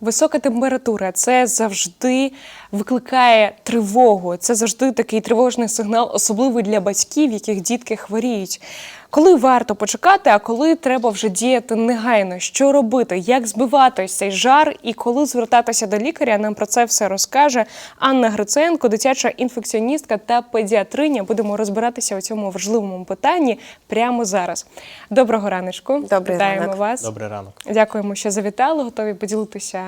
Висока температура це завжди викликає тривогу. Це завжди такий тривожний сигнал, особливо для батьків, яких дітки хворіють. Коли варто почекати, а коли треба вже діяти негайно, що робити, як збивати ось цей жар і коли звертатися до лікаря, нам про це все розкаже Анна Гриценко, дитяча інфекціоністка та педіатриня. Будемо розбиратися у цьому важливому питанні прямо зараз. Доброго раночку. Добрий Вітаємо ранок. вас. Добрий ранок. Дякуємо, що завітали, готові поділитися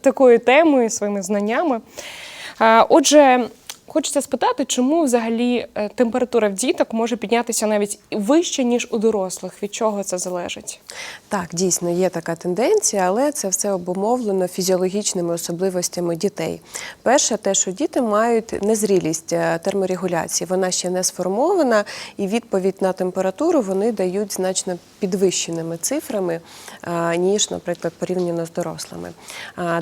такою темою, своїми знаннями. Отже, хочеться спитати, чому взагалі е, температура в діток може піднятися навіть вище, ніж у дорослих? Від чого це залежить? Так, дійсно є така тенденція, але це все обумовлено фізіологічними особливостями дітей. Перше, те, що діти мають незрілість е, терморегуляції, вона ще не сформована, і відповідь на температуру вони дають значно підвищеними цифрами, е, ніж, наприклад, порівняно з дорослими.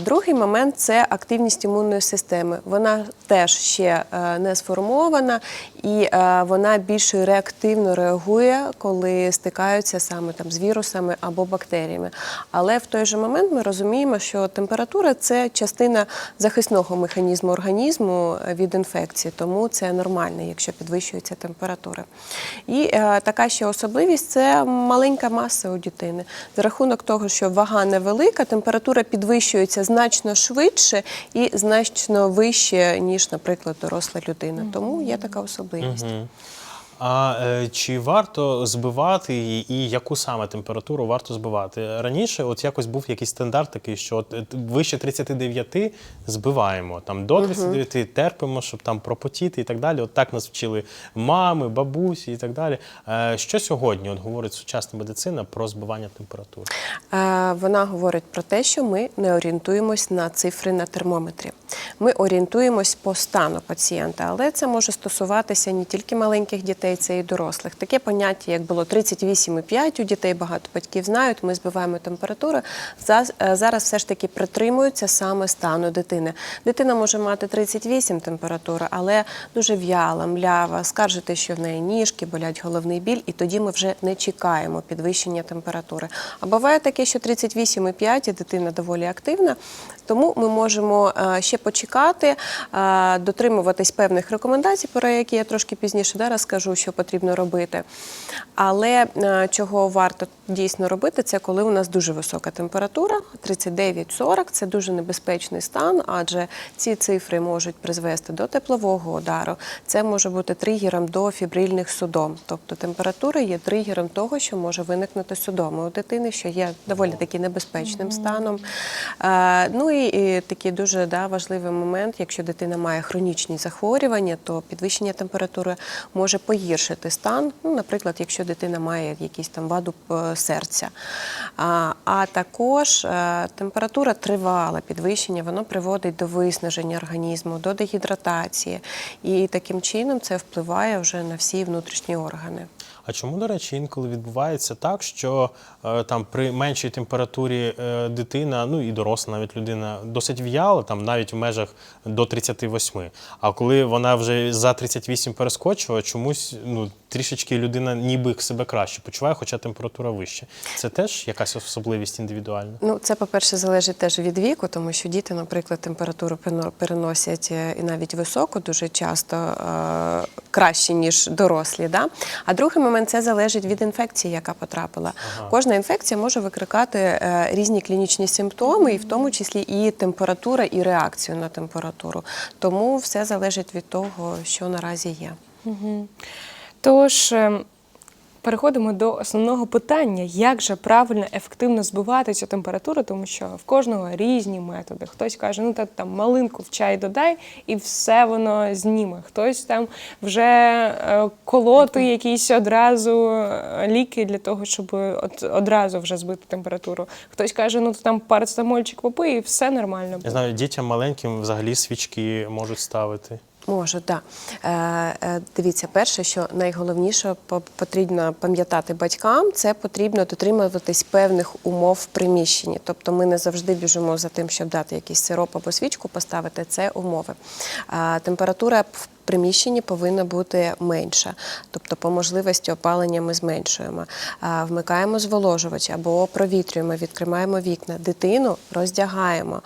Другий момент це активність імунної системи. Вона теж ще е, не сформована, і е, вона більш реактивно реагує, коли стикаються саме там з вірусами або бактеріями. Але в той же момент ми розуміємо, що температура це частина захисного механізму організму е, від інфекції, тому це нормально, якщо підвищується температура. І така ще особливість це маленька маса у дитини. За рахунок того, що вага невелика, температура підвищується значно швидше і значно вище, ніж, наприклад, доросла людина. Тому є така особливість. Мгм. А е, чи варто збивати її і яку саме температуру варто збивати? Раніше от якось був якийсь стандарт такий, що от, е, вище 39 збиваємо, там до 39 терпимо, щоб там пропотіти і так далі. От так нас вчили мами, бабусі і так далі. Е, що сьогодні от говорить сучасна медицина про збивання температури? Е, Вона говорить про те, що ми не орієнтуємось на цифри на термометрі. Ми орієнтуємось по стану пацієнта, але це може стосуватися не тільки маленьких дітей, це і дорослих. Таке поняття, як було 38,5 у дітей, багато батьків знають. Ми збиваємо температуру. За- е, Зараз все ж таки притримуються саме стану дитини. Дитина може мати 38 температура, але дуже в'яла, млява, скаржити, що в неї ніжки, болять головний біль, і тоді ми вже не чекаємо підвищення температури. А буває таке, що 38,5 і дитина доволі активна, тому ми можемо е, ще почекати, е, дотримуватись певних рекомендацій, про які я трошки пізніше да, розкажу, що потрібно робити. Але е, чого варто дійсно робити, це коли у нас дуже висока температура, 39-40 це дуже небезпечний стан, адже ці цифри можуть призвести до теплового удару. Це може бути тригером до фібрильних судом. Тобто температура є тригером того, що може виникнути судоми у дитини, що є доволі таки небезпечним станом. Ну і такий дуже да, важливий момент, якщо дитина має хронічні захворювання, то підвищення температури може погіршити стан. Ну, наприклад, якщо дитина має якісь там ваду е, серця. А, а також е, температура тривала підвищення, воно приводить до виснаження організму, до дегідратації. І таким чином це впливає вже на всі внутрішні органи. А чому, до речі, інколи відбувається так, що е, там при меншій температурі е, дитина, ну і доросла навіть людина, досить в'яла, там навіть в межах до 38. А коли вона вже за 38 перескочила, чомусь ну, трішечки людина ніби себе краще почуває, хоча температура вища. Це теж якась особливість індивідуальна. Ну, це, по-перше, залежить теж від віку, тому що діти, наприклад, температуру переносять е, і навіть високу дуже часто краще, ніж дорослі. Да? А другий момент це залежить від інфекції, яка потрапила. Кожна інфекція може викликати е, різні клінічні симптоми, і в тому числі і температура, і реакцію на температуру. Тому все залежить від того, що наразі є. Тож ем, переходимо до основного питання: як же правильно ефективно збивати цю температуру, тому що в кожного різні методи. Хтось каже, ну та там малинку в чай додай, і все воно зніме. Хтось там вже е, колоти якісь одразу е, ліки для того, щоб от, одразу вже збити температуру. Хтось каже, ну то там парацетамольчик попий, і все нормально Я знаю, дітям маленьким взагалі свічки можуть ставити. Можу, так. Да. е, дивіться, перше, що найголовніше потрібно пам'ятати батькам, це потрібно дотримуватись певних умов в приміщенні. Тобто ми не завжди біжимо за тим, щоб дати якийсь сироп або свічку поставити. Це умови. Е, температура приміщенні повинна бути менша. Тобто, по можливості опалення ми зменшуємо. Вмикаємо зволожувач або провітрюємо, відкриваємо вікна. Дитину роздягаємо.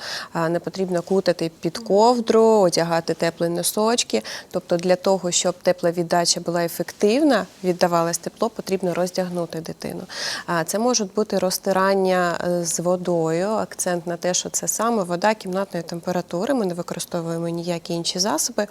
Не потрібно кутати під ковдру, одягати теплі носочки. Тобто, для того, щоб тепла віддача була ефективна, віддавалось тепло, потрібно роздягнути дитину. Це можуть бути розтирання е, з водою, акцент на те, що це саме вода кімнатної температури. Ми не використовуємо ніякі інші засоби.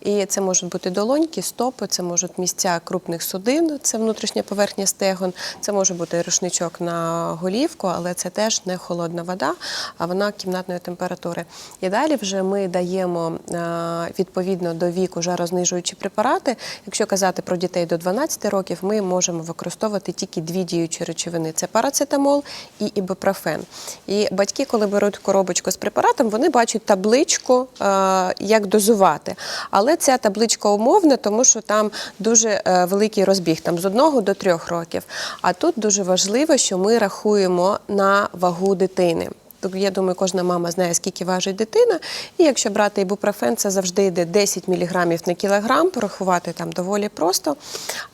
І це можуть бути долоньки, стопи, це можуть місця крупних судин, це внутрішня поверхня стегон, це може бути рушничок на голівку, але це теж не холодна вода, а вона кімнатної температури. І далі вже ми даємо е, відповідно до віку жарознижуючі препарати. Якщо казати про дітей до 12 років, ми можемо використовувати тільки дві діючі речовини: це парацетамол і ібупрофен. І батьки, коли беруть коробочку з препаратом, вони бачать табличку, е, як дозувати. Але ця табличка умовна, тому що там дуже е, великий розбіг, там з одного до трьох років. А тут дуже важливо, що ми рахуємо на вагу дитини. Я думаю, кожна мама знає, скільки важить дитина. І якщо брати ібупрофен, це завжди йде 10 мг на кілограм, порахувати там доволі просто.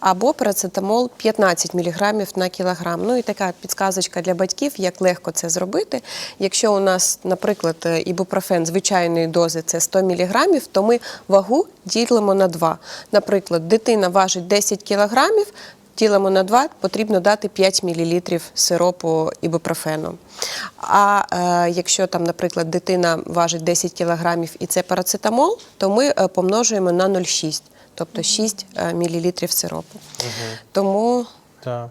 Або парацетамол 15 мг на кілограм. Ну і така підказочка для батьків, як легко це зробити. Якщо у нас, наприклад, ібупрофен звичайної дози це 100 мг, то ми вагу ділимо на 2. Наприклад, дитина важить 10 кілограмів, Ділимо на 2, потрібно дати 5 мл сиропу ібупрофену. А е, якщо там, наприклад, дитина важить 10 кг і це парацетамол, то ми е, помножуємо на 0,6, тобто 6 мл сиропу. Тому Так.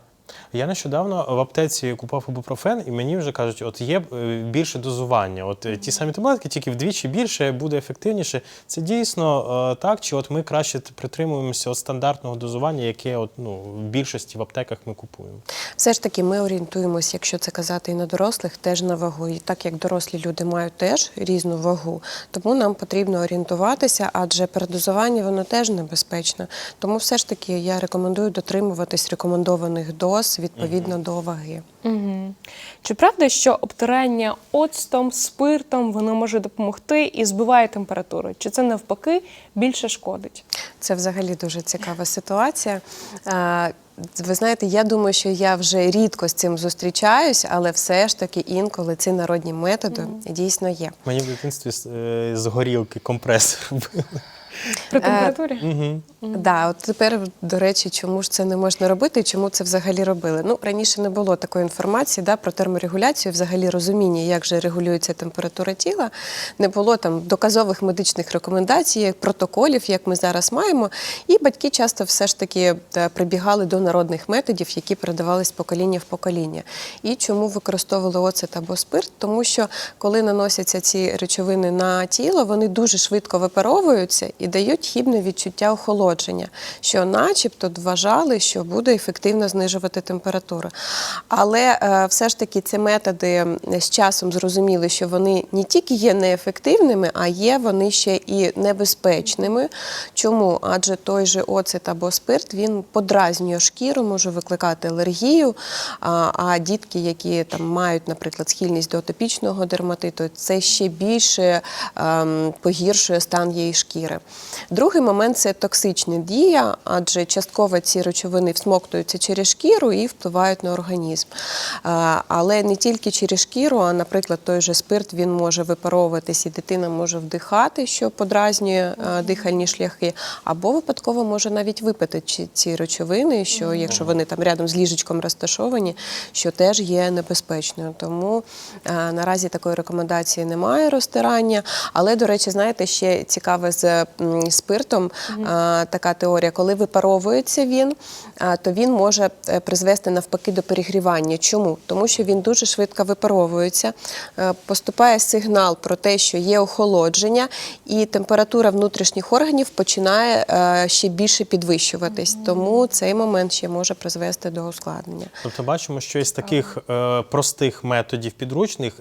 Я нещодавно в аптеці купував ібупрофен, і мені вже кажуть, от є е, більше дозування. От е, ті самі таблетки, тільки вдвічі більше, буде ефективніше. Це дійсно е, так, чи от ми краще притримуємося от стандартного дозування, яке от, ну, в більшості в аптеках ми купуємо. все ж таки ми орієнтуємося, якщо це казати і на дорослих, теж на вагу. І так як дорослі люди мають теж різну вагу, тому нам потрібно орієнтуватися, адже передозування воно теж небезпечно. Тому все ж таки я рекомендую дотримуватись рекомендованих доз відповідно до ваги. Угу. Чи правда, що обтирання оцтом, спиртом воно може допомогти і збиває температуру? Чи це навпаки більше шкодить? Це взагалі дуже цікава ситуація. Ви знаєте, я думаю, що я вже рідко з цим зустрічаюсь, але все ж таки інколи ці народні методи дійсно є. Мені в дитинстві з, е, з горілки компрес робили. При Е, температурі? Угу. Да, от тепер, до речі, чому ж це не можна робити і чому це взагалі робили? Ну, раніше не було такої інформації да, про терморегуляцію, взагалі розуміння, як же регулюється температура тіла. Не було там доказових медичних рекомендацій, протоколів, як ми зараз маємо. І батьки часто все ж таки е, прибігали до народних методів, які передавались з покоління в покоління. І чому використовували оцет або спирт? Тому що коли наносяться ці речовини на тіло, вони дуже швидко випаровуються і дають хібне відчуття охолодження, що начебто вважали, що буде ефективно знижувати температуру. Але е, все ж таки ці методи з часом зрозуміли, що вони не тільки є неефективними, а є вони ще і небезпечними. Чому? Адже той же оцет або спирт він подразнює шкіру, може викликати алергію. А, а дітки, які там мають, наприклад, схильність до атопічного дерматиту, це ще більше ем, погіршує стан її шкіри. Другий момент це токсична дія, адже частково ці речовини всмоктуються через шкіру і впливають на організм. Але не тільки через шкіру, а, наприклад, той же спирт він може випаровуватись, і дитина може вдихати, що подразнює дихальні шляхи, або випадково може навіть випити ці- речовини, що якщо вони там рядом з ліжечком розташовані, що теж є небезпечною. Тому наразі такої рекомендації немає розтирання. Але, до речі, знаєте, ще цікаве з спиртом така теорія, коли випаровується він, то він може е, призвести навпаки до перегрівання. Чому? Тому що він дуже швидко випаровується, е, поступає сигнал про те, що є охолодження, і температура внутрішніх органів починає е, ще більше підвищуватись. Тому цей момент ще може призвести до ускладнення. Тобто бачимо, що із таких простих методів підручних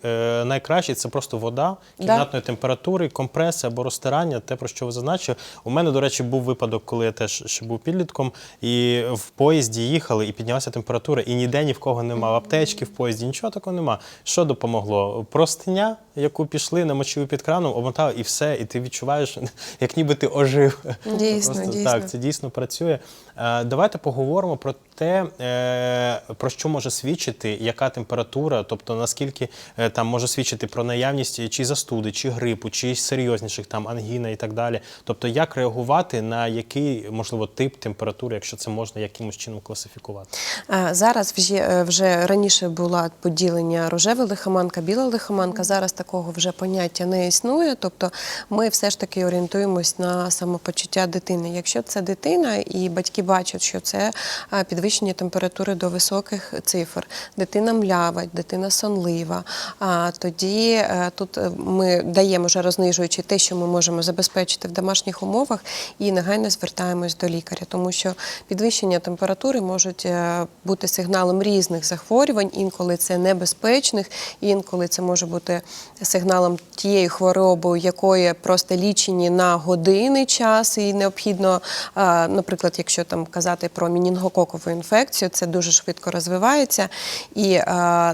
найкраще це просто вода Да. кімнатної температури, компреси або розтирання, те, про що ви зазначили. Позначив. У мене, до речі, був випадок, коли я теж ще був підлітком, і в поїзді їхали, і піднялася температура, і ніде ні в кого нема аптечки в поїзді, нічого такого нема. Що допомогло? Простиня, яку пішли, намочили під краном, обмотали, і все, і ти відчуваєш, як ніби ти ожив. Дійсно, Просто дійсно. Так, це дійсно працює. Е, Давайте поговоримо про те, е, про що може свідчити, яка температура, тобто наскільки е, там може свідчити про наявність чи застуди, чи грипу, чи серйозніших там ангіна і так далі. Тобто, як реагувати на який можливо тип температури, якщо це можна якимось чином класифікувати. Е, Зараз вже, е, вже раніше була поділення рожева лихоманка, біла лихоманка. Зараз такого вже поняття не існує. Тобто ми все ж таки орієнтуємось на самопочуття дитини. Якщо це дитина і батьки бачать, що це е, підвищення температури до високих цифр, дитина млява, дитина сонлива, а тоді тут ми даємо вже рознижуючи те, що ми можемо забезпечити в домашніх умовах, і негайно звертаємось до лікаря, тому що підвищення температури можуть е, бути сигналом різних захворювань, інколи це небезпечних, інколи це може бути сигналом тієї хвороби, якої просто лічені на години час, і необхідно, е, наприклад, якщо там казати про мінінгококову інфекцію, це дуже швидко розвивається, і е,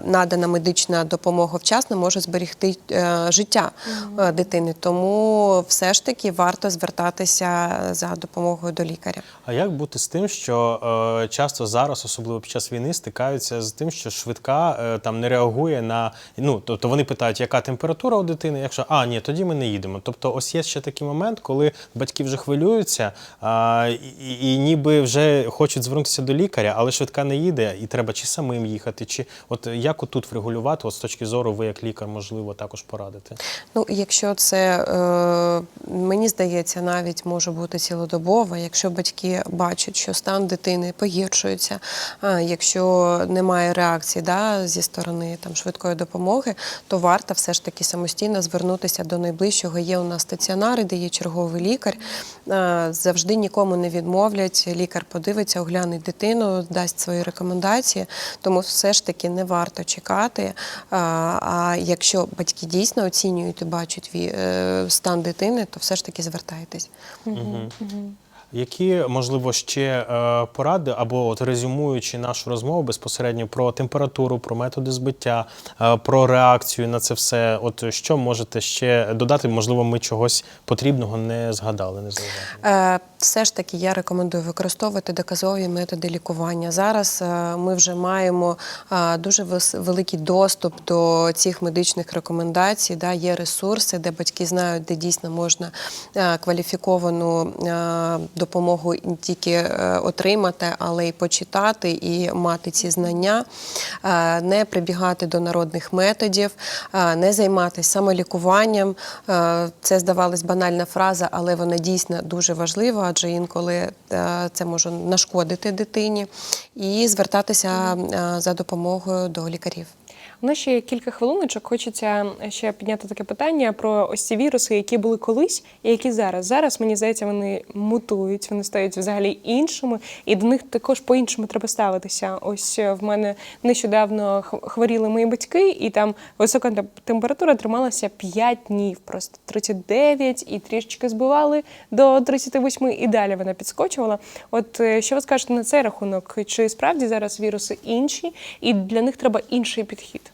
надана медична допомога вчасно може зберегти е, життя дитини. Тому все ж таки варто звертатися за допомогою до лікаря. А як бути з тим, що е, часто зараз, особливо під час війни, стикаються з тим, що швидка е, там не реагує на ну, тобто вони питають, яка температура у дитини, якщо а ні, тоді ми не їдемо. Тобто, ось є ще такий момент, коли батьки вже хвилюються а, і, і ніби вже хочуть звернутися до лікаря, але швидка не їде, і треба чи самим їхати, чи от як отут врегулювати, от з точки зору, ви як лікар, можливо, також порадити. Ну, якщо це е, мені здається, навіть може бути цілодобово, якщо батьки бачать, що стан дитини погіршується, якщо немає реакції да, зі сторони там швидкої допомоги, то варто все ж таки самостійно звернутися до найближчого. Є у нас стаціонари, де є черговий лікар. Завжди нікому не відмовлять. Лікар подивиться, огляне дитину, дасть свої рекомендації. Тому все ж таки не варто чекати. А, якщо батьки дійсно оцінюють і бачать е, стан дитини, то все ж таки звертайтесь. Які, можливо, ще е, поради або от резюмуючи нашу розмову безпосередньо про температуру, про методи збиття, е, про реакцію на це все. От що можете ще додати? Можливо, ми чогось потрібного не згадали, не зауважили. Все ж таки я рекомендую використовувати доказові методи лікування. Зараз е, ми вже маємо е, дуже великий доступ до цих медичних рекомендацій. Да, є ресурси, де батьки знають, де дійсно можна е, кваліфіковану допомогу не тільки отримати, але й почитати і мати ці знання, не прибігати до народних методів, не займатися самолікуванням. Це здавалось банальна фраза, але вона дійсно дуже важлива, адже інколи е, це може нашкодити дитині, і звертатися е, за допомогою до лікарів. У нас ще кілька хвилиночок. Хочеться ще підняти таке питання про ось ці віруси, які були колись і які зараз. Зараз мені здається, вони мутують, вони стають взагалі іншими, і до них також по-іншому треба ставитися. Ось е, в мене нещодавно хворіли мої батьки, і там висока тем- температура трималася 5 днів, просто 39, і трішечки збивали до 38, і далі вона підскочувала. От е, що ви скажете на цей рахунок? Чи справді зараз віруси інші, і для них треба інший підхід?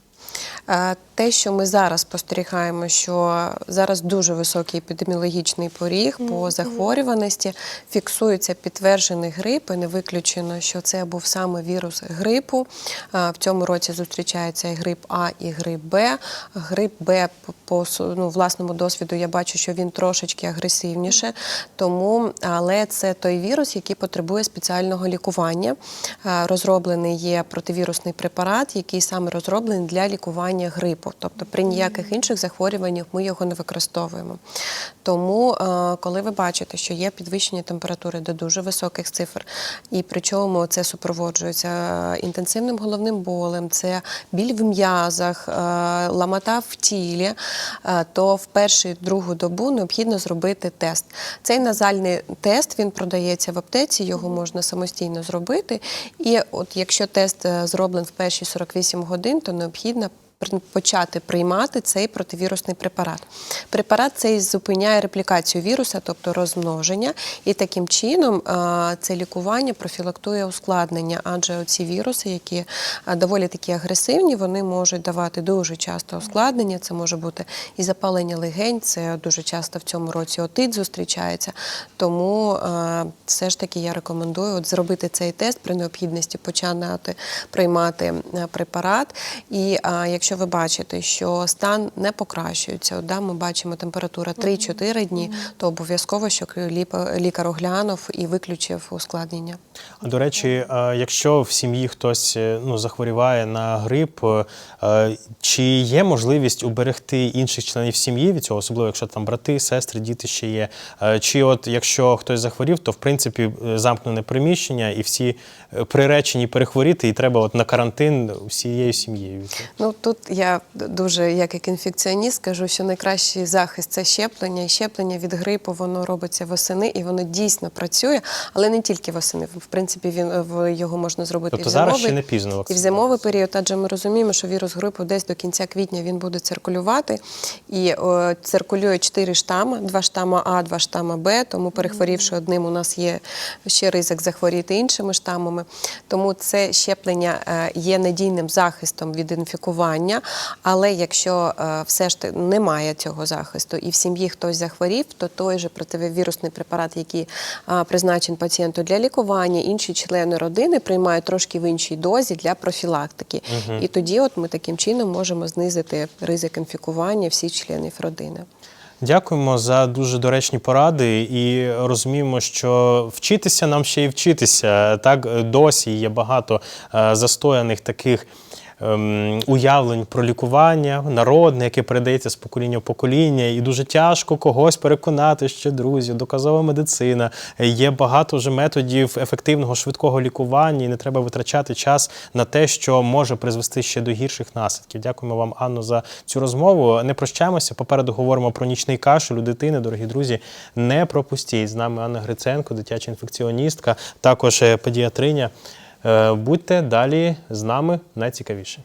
Е, Те, що ми зараз спостерігаємо, що зараз дуже високий епідеміологічний поріг по захворюваності, фіксується підтверджений грип, і не виключено, що це був саме вірус грипу. Е, В цьому році зустрічається і грип А, і грип Б. Грип Б по- по ну, власному досвіду я бачу, що він трошечки агресивніше, тому але це той вірус, який потребує спеціального лікування. Е, Розроблений є противірусний препарат, який саме розроблений для лікування грипу. Тобто при ніяких інших захворюваннях ми його не використовуємо. Тому, е, коли ви бачите, що є підвищення температури до дуже високих цифр, і причому це супроводжується е, інтенсивним головним болем, це біль в м'язах, е, ламота в тілі, то в першу другу добу необхідно зробити тест. Цей назальний тест він продається в аптеці, його можна самостійно зробити. І от якщо тест зроблений в перші 48 годин, то необхідно пр- почати приймати цей противірусний препарат. Препарат цей зупиняє реплікацію віруса, тобто розмноження, і таким чином це лікування профілактує ускладнення, адже ці віруси, які доволі такі агресивні, вони можуть давати дуже часто ускладнення. Це може бути і запалення легень, це дуже часто в цьому році отит зустрічається. Тому все ж таки я рекомендую от зробити цей тест при необхідності починати приймати препарат. І е, якщо ви бачите, що стан не покращується, от, да, ми бачимо температура 3-4 дні, то обов'язково, ліпо- лікар оглянув і виключив ускладнення. А, До речі, якщо в сім'ї хтось е, ну, захворіває на грип, е, чи є можливість уберегти інших членів сім'ї від цього, особливо якщо там брати, сестри, діти ще є? Е, Чи от якщо хтось захворів, то в принципі замкнене приміщення і всі приречені перехворіти, і треба от на карантин всією сім'єю. Ну тут я дуже, як як інфекціоніст, скажу, що найкращий захист це щеплення. І щеплення від грипу воно робиться восени, і воно дійсно працює, але не тільки восени. В принципі, він його можна зробити Тобто і в зараз ще не пізно і в зимовий період. Адже ми розуміємо, що вірус грипу десь до кінця квітня він буде циркулювати. І о, циркулює чотири штами: два штама А, два штама Б. Тому перехворівши одним, у нас є ще ризик захворіти іншими штамами. Тому це щеплення е, є надійним захистом від інфікування. Але якщо е, все ж таки немає цього захисту і в сім'ї хтось захворів, то той же противовірусний препарат, який а, призначений пацієнту для лікування, інші члени родини приймають трошки в іншій дозі для профілактики. І тоді, от ми таким чином можемо знизити ризик інфікування всіх членів родини. Дякуємо за дуже доречні поради і розуміємо, що вчитися нам ще й вчитися. Так е, досі є багато е, застояних таких. Ем, Уявлень про лікування народне, яке передається з покоління в покоління, і дуже тяжко когось переконати, що друзі, доказова медицина. Е, Є багато вже методів ефективного швидкого лікування, і не треба витрачати час на те, що може призвести ще до гірших наслідків. Дякуємо вам, Анно, за цю розмову. Не прощаємося. Попереду говоримо про нічний кашель у дитини. Дорогі друзі, не пропустіть. З нами Анна Гриценко, дитяча інфекціоністка, також е, педіатриня. Е, будьте далі з нами найцікавіше.